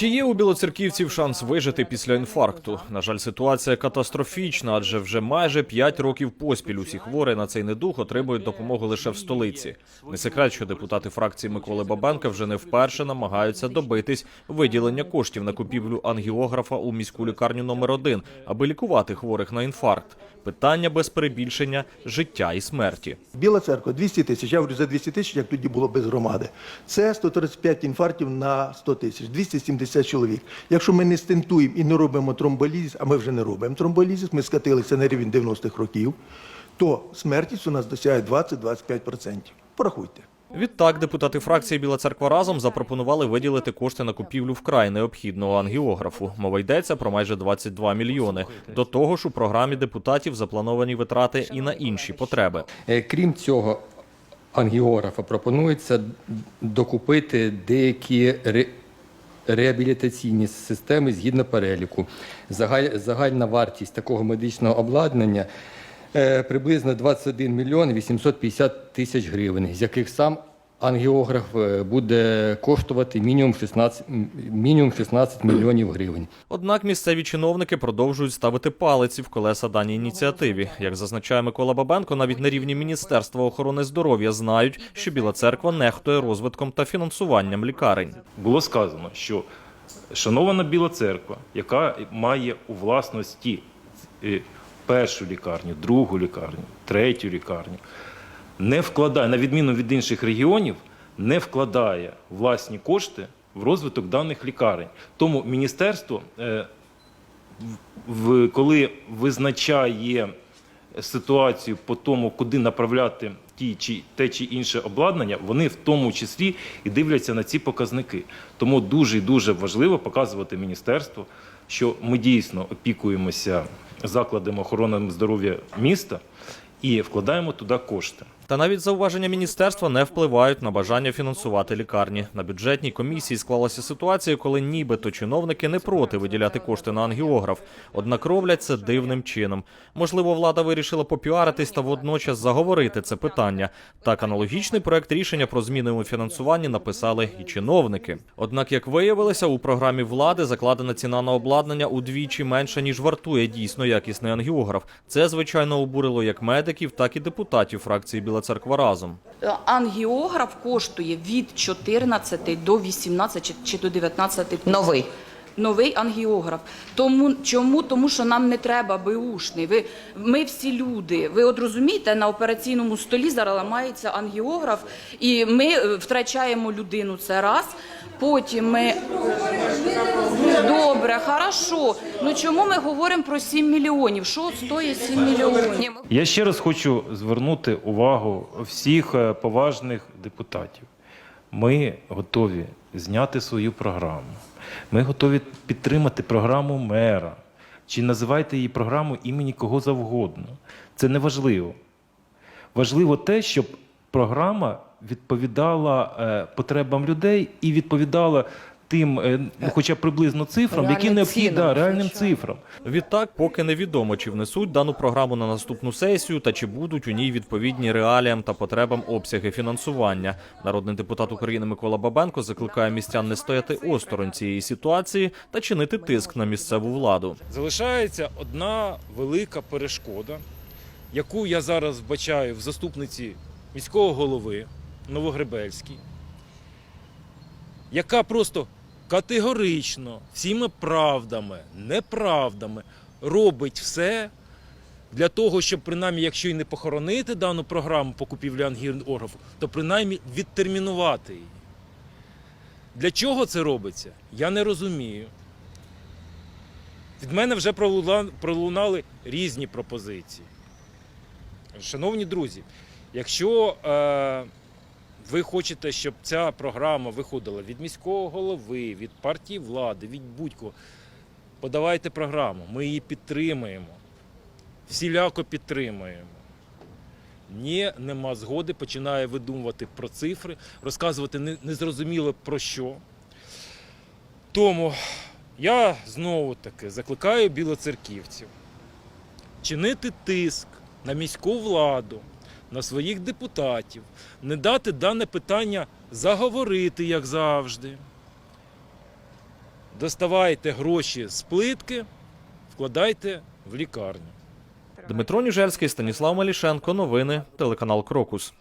Чи є у білоцерківців шанс вижити після інфаркту? На жаль, ситуація катастрофічна, адже вже майже 5 років поспіль усі хворі на цей недух отримують допомогу лише в столиці. Не секрет, що депутати фракції Миколи Бабенка вже не вперше намагаються добитись виділення коштів на купівлю ангіографа у міську лікарню номер 1 аби лікувати хворих на інфаркт. Питання без перебільшення життя і смерті. Біла церква 200 тисяч. Я говорю за 200 тисяч, як тоді було без громади. Це 135 інфарктів на 100 тисяч, 270 чоловік. Якщо ми не стентуємо і не робимо тромболізис, а ми вже не робимо тромболізис, ми скатилися на рівень 90-х років, то смертність у нас досягає 20-25%. Порахуйте. Відтак, депутати фракції Біла церква разом запропонували виділити кошти на купівлю вкрай необхідного ангіографу. Мова йдеться про майже 22 мільйони. До того ж, у програмі депутатів заплановані витрати і на інші потреби. Е, Крім цього, ангіографа пропонується докупити деякі ре- реабілітаційні системи згідно переліку. Загаль- Загальна вартість такого медичного обладнання приблизно 21 мільйон 850 тисяч гривень, з яких сам ангіограф е, буде коштувати мінімум 16, мінімум 16 мільйонів гривень. Однак місцеві чиновники продовжують ставити палиці в колеса даній ініціативі. Як зазначає Микола Бабенко, навіть на рівні Міністерства охорони здоров'я знають, що Біла церква нехтує розвитком та фінансуванням лікарень. було сказано, що шанована Біла церква, яка має у власності е, першу лікарню, другу лікарню, третю лікарню, не вкладає, на відміну від інших регіонів, не вкладає власні кошти в розвиток даних лікарень. Тому міністерство, е, коли визначає ситуацію по тому, куди направляти ті чи те чи інше обладнання, вони в тому числі і дивляться на ці показники. Тому дуже і дуже важливо показувати міністерству, що ми дійсно опікуємося закладами охорони здоров'я міста і вкладаємо туди кошти. Та навіть зауваження міністерства не впливають на бажання фінансувати лікарні. На бюджетній комісії склалася ситуація, коли нібито чиновники не проти виділяти кошти на ангіограф, однак роблять це дивним чином. Можливо, влада вирішила попіаритись та водночас заговорити це питання. Так, аналогічний проект рішення про зміни у фінансуванні написали і чиновники. Однак, як виявилося, у програмі влади закладена ціна на обладнання удвічі менша ніж вартує дійсно якісний ангіограф. Це звичайно обурило як медиків, так і депутатів фракції Біла церква разом. Ангіограф коштує від 14 до 18 чи- до 19 тисяч. Новий. Новий ангіограф. Тому чому? Тому що нам не треба беушний. Ви ми всі люди. Ви от розумієте, на операційному столі зараз ламається ангіограф, і ми е, втрачаємо людину. Це раз. Потім ми добре, хорошо. Ну чому ми говоримо про 7 мільйонів? Що стоїть 7 мільйонів? Я ще раз хочу звернути увагу всіх е, поважних депутатів. Ми готові зняти свою програму. Ми готові підтримати програму мера. Чи називайте її програму імені кого завгодно. Це не важливо. Важливо те, щоб програма відповідала е, потребам людей і відповідала тим, е, ну, хоча б приблизно цифрам, які необхідні да, реальним цифрам. Відтак, поки невідомо, чи внесуть дану програму на наступну сесію та чи будуть у ній відповідні реаліям та потребам обсяги фінансування. Народний депутат України Микола Бабенко закликає містян не стояти осторонь цієї ситуації та чинити тиск на місцеву владу. Залишається одна велика перешкода, яку я зараз вбачаю в заступниці міського голови Новогребельській, яка просто категорично всіми правдами, неправдами робить все для того, щоб принаймні, якщо і не похоронити дану програму по купівлі ангіографу, то принаймні відтермінувати її. Для чого це робиться? Я не розумію. Від мене вже пролунали різні пропозиції. Шановні друзі, якщо е, ви хочете, щоб ця програма виходила від міського голови, від партії влади, від будь-кого, подавайте програму, ми її підтримаємо. Всіляко підтримаємо. Ні, нема згоди, починає видумувати про цифри, розказувати незрозуміло про що. Тому я знову таки закликаю білоцерківців чинити тиск на міську владу, на своїх депутатів, не дати дане питання заговорити, як завжди. доставайте гроші з плитки, вкладайте в лікарню. Дмитро Ніжельський, Станіслав Малішенко. Новини. Телеканал Крокус.